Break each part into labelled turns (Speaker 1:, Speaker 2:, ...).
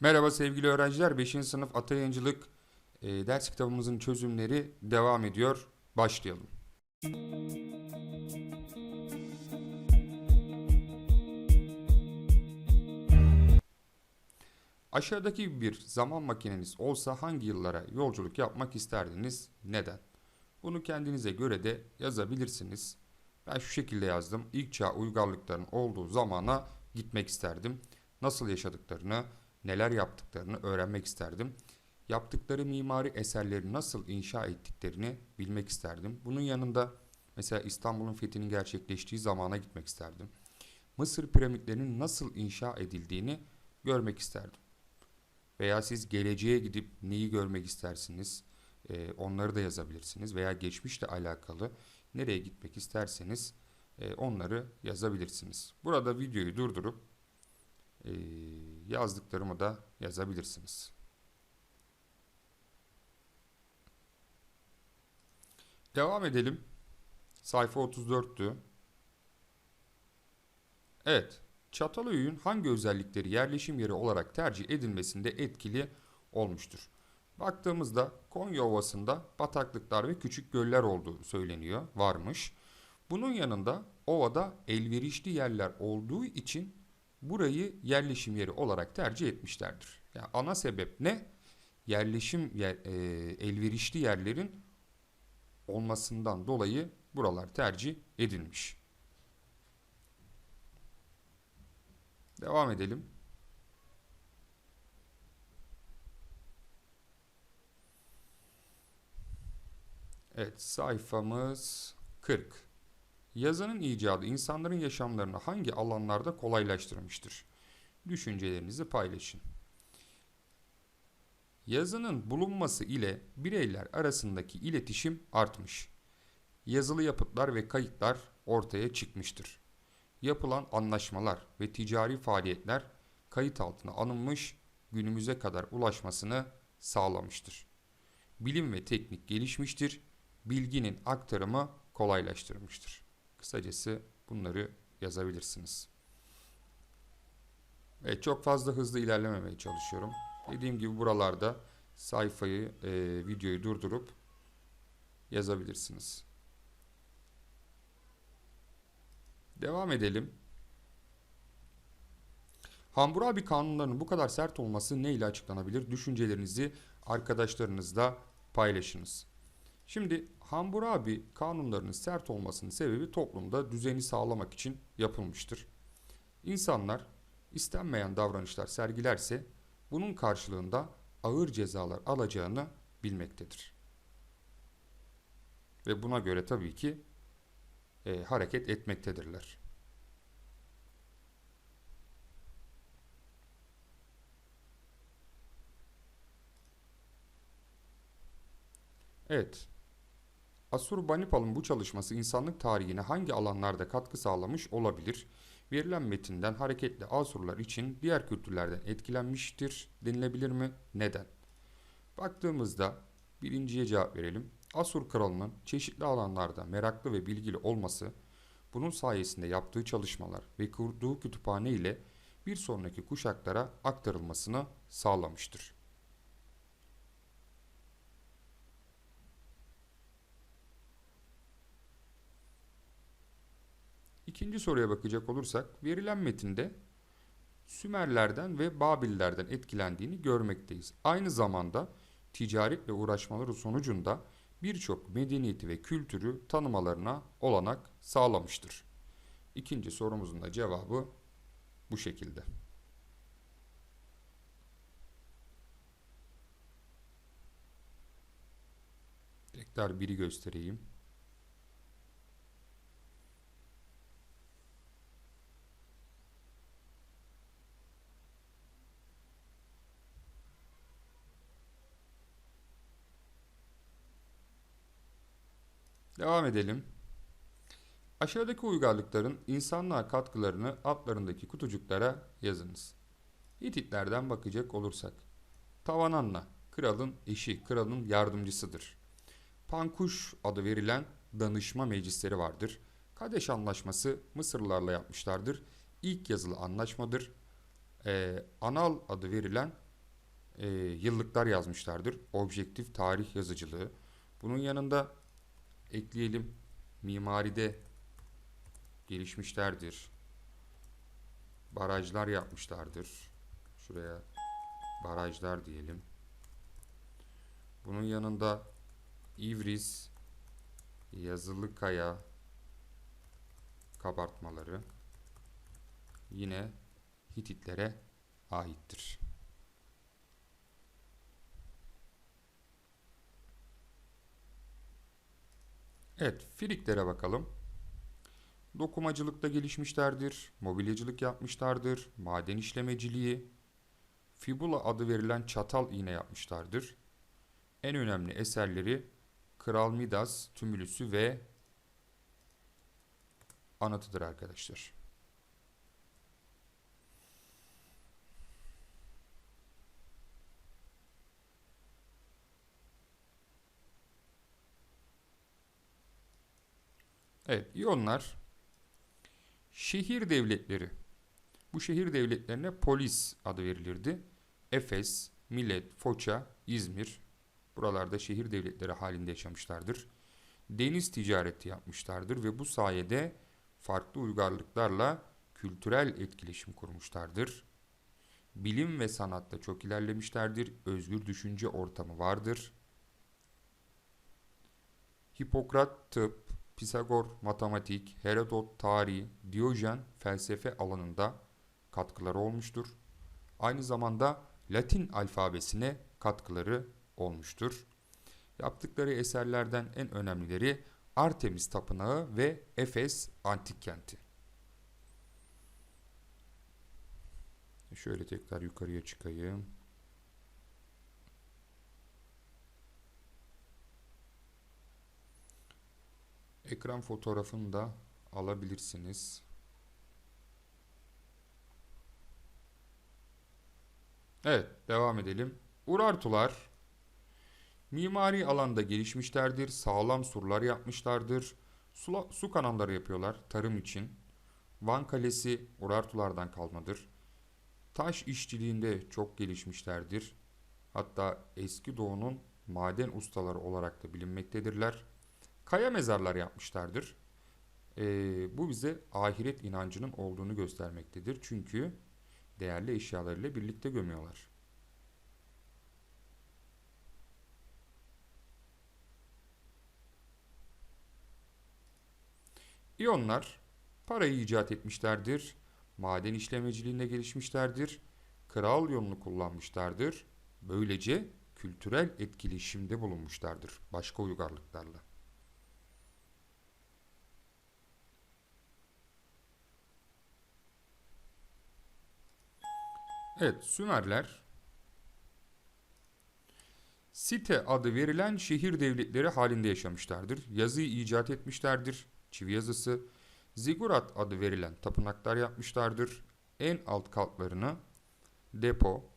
Speaker 1: Merhaba sevgili öğrenciler. 5. sınıf Atayıncılık e, ders kitabımızın çözümleri devam ediyor. Başlayalım. Aşağıdaki bir zaman makineniz olsa hangi yıllara yolculuk yapmak isterdiniz? Neden? Bunu kendinize göre de yazabilirsiniz. Ben şu şekilde yazdım. İlk çağ uygarlıkların olduğu zamana gitmek isterdim. Nasıl yaşadıklarını, neler yaptıklarını öğrenmek isterdim. Yaptıkları mimari eserleri nasıl inşa ettiklerini bilmek isterdim. Bunun yanında mesela İstanbul'un fethinin gerçekleştiği zamana gitmek isterdim. Mısır piramitlerinin nasıl inşa edildiğini görmek isterdim. Veya siz geleceğe gidip neyi görmek istersiniz? Ee, onları da yazabilirsiniz. Veya geçmişle alakalı nereye gitmek isterseniz e, onları yazabilirsiniz. Burada videoyu durdurup e, yazdıklarımı da yazabilirsiniz. Devam edelim. Sayfa 34'tü. Evet. Çatalhöyük'ün hangi özellikleri yerleşim yeri olarak tercih edilmesinde etkili olmuştur? Baktığımızda Konya Ovası'nda bataklıklar ve küçük göller olduğu söyleniyor, varmış. Bunun yanında ovada elverişli yerler olduğu için burayı yerleşim yeri olarak tercih etmişlerdir. Yani ana sebep ne? Yerleşim yer, e, elverişli yerlerin olmasından dolayı buralar tercih edilmiş. Devam edelim. Evet, sayfamız 40. Yazının icadı insanların yaşamlarını hangi alanlarda kolaylaştırmıştır? Düşüncelerinizi paylaşın. Yazının bulunması ile bireyler arasındaki iletişim artmış. Yazılı yapıtlar ve kayıtlar ortaya çıkmıştır. Yapılan anlaşmalar ve ticari faaliyetler kayıt altına alınmış, günümüze kadar ulaşmasını sağlamıştır. Bilim ve teknik gelişmiştir, bilginin aktarımı kolaylaştırmıştır. Kısacası bunları yazabilirsiniz. Evet, çok fazla hızlı ilerlememeye çalışıyorum. Dediğim gibi buralarda sayfayı, e, videoyu durdurup yazabilirsiniz. Devam edelim. Hammurabi kanunlarının bu kadar sert olması ne ile açıklanabilir? Düşüncelerinizi arkadaşlarınızla paylaşınız. Şimdi Hammurabi kanunlarının sert olmasının sebebi toplumda düzeni sağlamak için yapılmıştır. İnsanlar istenmeyen davranışlar sergilerse bunun karşılığında ağır cezalar alacağını bilmektedir. Ve buna göre tabii ki e, hareket etmektedirler. Evet. Assurbanipal'ın bu çalışması insanlık tarihine hangi alanlarda katkı sağlamış olabilir? Verilen metinden hareketle Asurlar için diğer kültürlerden etkilenmiştir denilebilir mi? Neden? Baktığımızda birinciye cevap verelim. Asur kralının çeşitli alanlarda meraklı ve bilgili olması, bunun sayesinde yaptığı çalışmalar ve kurduğu kütüphane ile bir sonraki kuşaklara aktarılmasını sağlamıştır. İkinci soruya bakacak olursak, verilen metinde Sümerlerden ve Babillerden etkilendiğini görmekteyiz. Aynı zamanda ticaretle uğraşmaları sonucunda birçok medeniyeti ve kültürü tanımalarına olanak sağlamıştır. İkinci sorumuzun da cevabı bu şekilde. Tekrar biri göstereyim. Devam edelim. Aşağıdaki uygarlıkların insanlığa katkılarını altlarındaki kutucuklara yazınız. Hititlerden bakacak olursak. Tavananna, kralın eşi, kralın yardımcısıdır. Pankuş adı verilen danışma meclisleri vardır. Kadeş Anlaşması Mısırlılarla yapmışlardır. İlk yazılı anlaşmadır. Ee, Anal adı verilen e, yıllıklar yazmışlardır. Objektif tarih yazıcılığı. Bunun yanında ekleyelim mimaride gelişmişlerdir. Barajlar yapmışlardır. Şuraya barajlar diyelim. Bunun yanında İvriz, yazılı kaya kabartmaları yine Hititlere aittir. Evet, Friklere bakalım. Dokumacılıkta gelişmişlerdir, mobilyacılık yapmışlardır, maden işlemeciliği, fibula adı verilen çatal iğne yapmışlardır. En önemli eserleri Kral Midas tümülüsü ve anıtıdır arkadaşlar. Evet, İyonlar şehir devletleri. Bu şehir devletlerine polis adı verilirdi. Efes, Milet, Foça, İzmir buralarda şehir devletleri halinde yaşamışlardır. Deniz ticareti yapmışlardır ve bu sayede farklı uygarlıklarla kültürel etkileşim kurmuşlardır. Bilim ve sanatta çok ilerlemişlerdir. Özgür düşünce ortamı vardır. Hipokrat tıp, Pisagor matematik, Herodot tarih, Diyojen felsefe alanında katkıları olmuştur. Aynı zamanda Latin alfabesine katkıları olmuştur. Yaptıkları eserlerden en önemlileri Artemis Tapınağı ve Efes Antik Kenti. Şöyle tekrar yukarıya çıkayım. Ekran fotoğrafını da alabilirsiniz. Evet, devam edelim. Urartular mimari alanda gelişmişlerdir. Sağlam surlar yapmışlardır. Su, su kanalları yapıyorlar tarım için. Van Kalesi Urartulardan kalmadır. Taş işçiliğinde çok gelişmişlerdir. Hatta eski doğunun maden ustaları olarak da bilinmektedirler. Kaya mezarlar yapmışlardır. Ee, bu bize ahiret inancının olduğunu göstermektedir. Çünkü değerli eşyalarıyla birlikte gömüyorlar. İyonlar parayı icat etmişlerdir. Maden işlemeciliğinde gelişmişlerdir. Kral yolunu kullanmışlardır. Böylece kültürel etkileşimde bulunmuşlardır başka uygarlıklarla. Evet, Sümerler Site adı verilen şehir devletleri halinde yaşamışlardır. Yazıyı icat etmişlerdir. Çivi yazısı. Zigurat adı verilen tapınaklar yapmışlardır. En alt katlarını depo,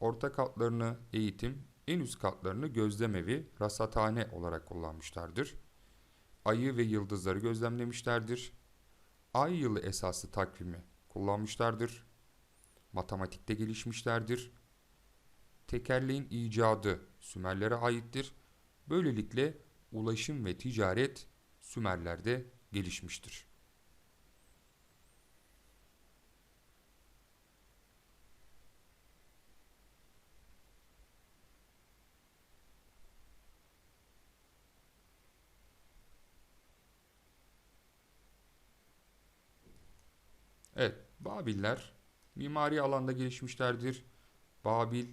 Speaker 1: orta katlarını eğitim, en üst katlarını gözlemevi, rasathane olarak kullanmışlardır. Ayı ve yıldızları gözlemlemişlerdir. Ay yılı esaslı takvimi kullanmışlardır matematikte gelişmişlerdir. Tekerleğin icadı Sümerlere aittir. Böylelikle ulaşım ve ticaret Sümerlerde gelişmiştir. Evet, Babiller Mimari alanda gelişmişlerdir. Babil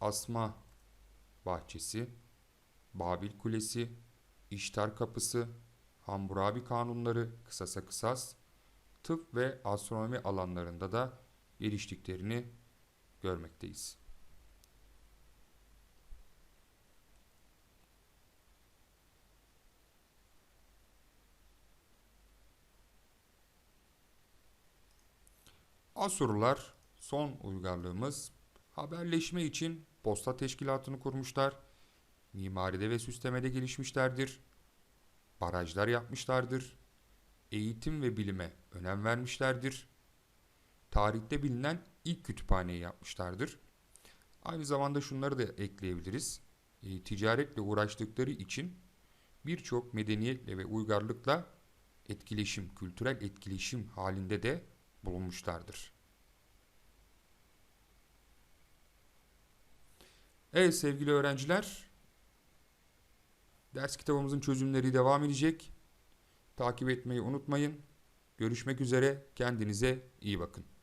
Speaker 1: Asma Bahçesi, Babil Kulesi, İştar Kapısı, Hammurabi Kanunları, kısasa kısas, tıp ve astronomi alanlarında da geliştiklerini görmekteyiz. Asurlular son uygarlığımız haberleşme için posta teşkilatını kurmuşlar. Mimaride ve süslemede gelişmişlerdir. Barajlar yapmışlardır. Eğitim ve bilime önem vermişlerdir. Tarihte bilinen ilk kütüphaneyi yapmışlardır. Aynı zamanda şunları da ekleyebiliriz. E, ticaretle uğraştıkları için birçok medeniyetle ve uygarlıkla etkileşim, kültürel etkileşim halinde de bulunmuşlardır. Evet sevgili öğrenciler, ders kitabımızın çözümleri devam edecek. Takip etmeyi unutmayın. Görüşmek üzere, kendinize iyi bakın.